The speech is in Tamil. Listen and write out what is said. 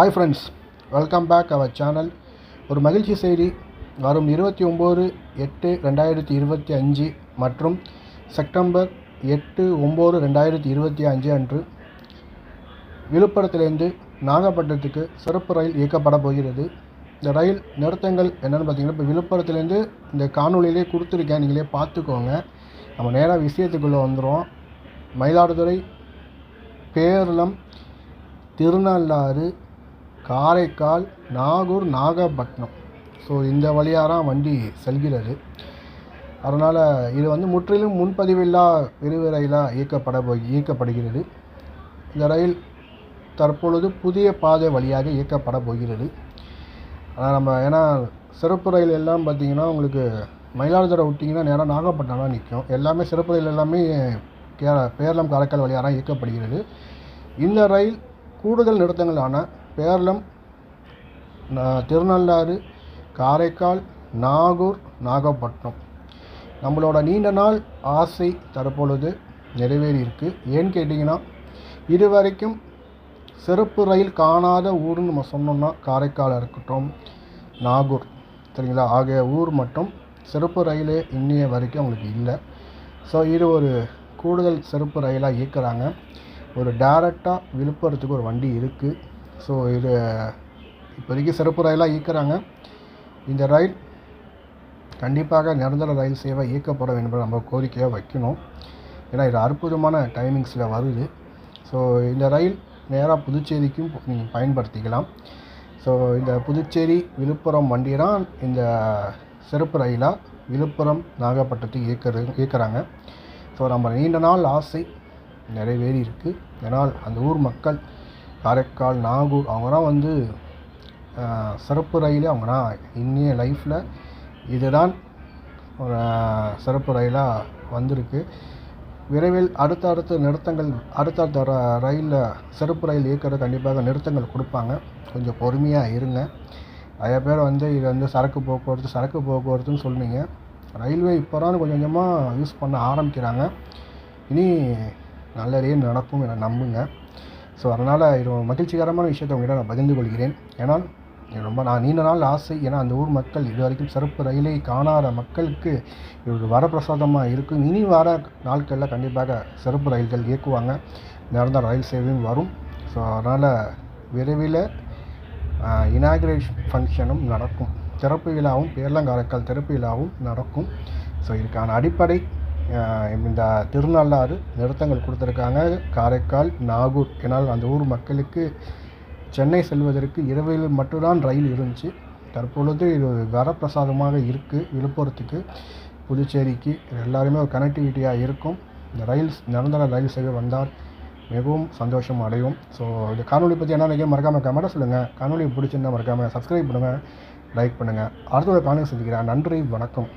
Hi friends welcome back our channel ஒரு மகிழ்ச்சி செய்தி. வரும் இருபத்தி ஒம்பது எட்டு ரெண்டாயிரத்தி இருபத்தி அஞ்சு மற்றும் செப்டம்பர் எட்டு ஒம்பது ரெண்டாயிரத்தி இருபத்தி அஞ்சு அன்று விழுப்புரத்திலிருந்து நாகப்பட்டினத்துக்கு சிறப்பு ரயில் இயக்கப்பட போகிறது. இந்த ரயில் நிறுத்தங்கள் என்னென்னு பார்த்தீங்கன்னா இப்போ விழுப்புரத்துலேருந்து இந்த காணொலியிலே கொடுத்துருக்கேன். நீங்களே பார்த்துக்கோங்க. நம்ம நேராக விஷயத்துக்குள்ளே வந்துடும் மயிலாடுதுறை பேரளம் திருநள்ளாறு காரைக்கால் நாகூர் நாகப்பட்டினம். ஸோ இந்த வழியாக தான் வண்டி செல்கிறது. அதனால் இது வந்து முற்றிலும் முன்பதிவில்லா விரைவு ரயிலாக இயக்கப்பட போய் இயக்கப்படுகிறது. இந்த ரயில் தற்பொழுது புதிய பாதை வழியாக இயக்கப்பட போகிறது. ஆனால் நம்ம ஏன்னா சிறப்பு ரயில் எல்லாம் பார்த்திங்கன்னா உங்களுக்கு மயிலாடுதுறை விட்டிங்கன்னா நேராக நாகப்பட்டினம் தான் நிற்கும் எல்லாமே சிறப்பு ரயில் எல்லாமே கே பேரளம் காரைக்கால் வழியாக தான் இயக்கப்படுகிறது. இந்த ரயில் கூடுதல் நிறுத்தங்களான பேரளம் திருநள்ளாறு காரைக்கால் நாகூர் நாகப்பட்டினம். நம்மளோட நீண்ட நாள் ஆசை தற்பொழுது நிறைவேறியிருக்கு. ஏன்னு கேட்டிங்கன்னா இதுவரைக்கும் சிறப்பு ரயில் காணாத ஊர்னு நம்ம சொன்னோம்னா காரைக்கால் இருக்கட்டும் நாகூர் சரிங்களா? ஆகிய ஊர் மட்டும் சிறப்பு ரயிலே இன்னைய வரைக்கும் அவங்களுக்கு இல்லை. ஸோ இது ஒரு கூடுதல் சிறப்பு ரயிலாக இயக்குறாங்க. ஒரு டேரெக்டாக விழுப்புரத்துக்கு ஒரு வண்டி இருக்குது ஸோ இது இப்போதைக்கு சிறப்பு ரயிலாக இயக்குறாங்க. இந்த ரயில் கண்டிப்பாக நிரந்தர ரயில் சேவை இயக்கப்பட வேண்டும் என்று நம்ம கோரிக்கையாக வைக்கணும். ஏன்னா இது அற்புதமான டைமிங்ஸில் வருது. ஸோ இந்த ரயில் நேராக புதுச்சேரிக்கும் நீங்கள் பயன்படுத்திக்கலாம். ஸோ இந்த புதுச்சேரி விழுப்புரம் வண்டி தான் இந்த சிறப்பு ரயிலாக விழுப்புரம் நாகப்பட்டினத்துக்கு இயக்கிறது இயக்கிறாங்க. ஸோ நம்ம நீண்ட நாள் ஆசை நிறைவேறி இருக்குது ஏன்னால் அந்த ஊர் மக்கள் காரைக்கால் நாகூர் அவங்கலாம் வந்து சிறப்பு ரயிலே அவங்கலாம் இன்னைய லைஃப்பில் இதுதான் ஒரு சிறப்பு ரயிலாக வந்திருக்கு. விரைவில் அடுத்தடுத்த நிறுத்தங்கள் அடுத்தடுத்த ர- ரயிலில் சிறப்பு ரயில் இயக்கிற கண்டிப்பாக நிறுத்தங்கள் கொடுப்பாங்க. கொஞ்சம் பொறுமையாக இருங்க. நிறைய பேர் வந்து இது வந்து சரக்கு போக்குவரத்து சரக்கு போக்குவரத்துன்னு சொன்னீங்க ரயில்வே இப்போ தான் கொஞ்சம் கொஞ்சமாக யூஸ் பண்ண ஆரம்பிக்கிறாங்க. இனி நல்லதே நடக்கும் என நம்புங்க. ஸோ அதனால் இது மகிழ்ச்சிகரமான விஷயத்தை உங்கள்கிட்ட நான் பகிர்ந்து கொள்கிறேன். ஏன்னால் ரொம்ப நான் நீண்ட நாள் ஆசை. ஏன்னா அந்த ஊர் மக்கள் இது வரைக்கும் சிறப்பு ரயிலை காணாத மக்களுக்கு இது ஒரு வரப்பிரசாதமாக இருக்கும். இனி வர நாட்களில் கண்டிப்பாக சிறப்பு ரயில்கள் இயக்குவாங்க. நிரந்தர ரயில் சேவையும் வரும். ஸோ அதனால் விரைவில் இனாகிரேஷன் ஃபங்க்ஷனும் நடக்கும். திறப்பு விழாவும் பேர்லங்காரைக்கால் திறப்பு விழாவும் நடக்கும். ஸோ இதுக்கான அடிப்படை இந்த திருநள்ளாறு நிறுத்தங்கள் கொடுத்துருக்காங்க. காரைக்கால் நாகூர் ஏன்னால் அந்த ஊர் மக்களுக்கு சென்னை செல்வதற்கு இரவில் மட்டும்தான் ரயில் இருந்துச்சு. தற்பொழுது இது வரப்பிரசாதமாக இருக்குது விழுப்புரத்துக்கு புதுச்சேரிக்கு. இது எல்லாருமே ஒரு கனெக்டிவிட்டியாக இருக்கும். இந்த ரயில் நிரந்தர ரயில் சேவை வந்தால் மிகவும் சந்தோஷம் அடையும். ஸோ இந்த காணொலி பற்றி என்ன நினைக்க மறக்காமல் கமெண்ட் சொல்லுங்கள் காணொலி பிடிச்சிருந்தா மறக்காமல் சப்ஸ்கிரைப் பண்ணுங்கள் லைக் பண்ணுங்கள் அடுத்த ஒரு காணொலி சந்திக்கிறேன். நன்றி வணக்கம்.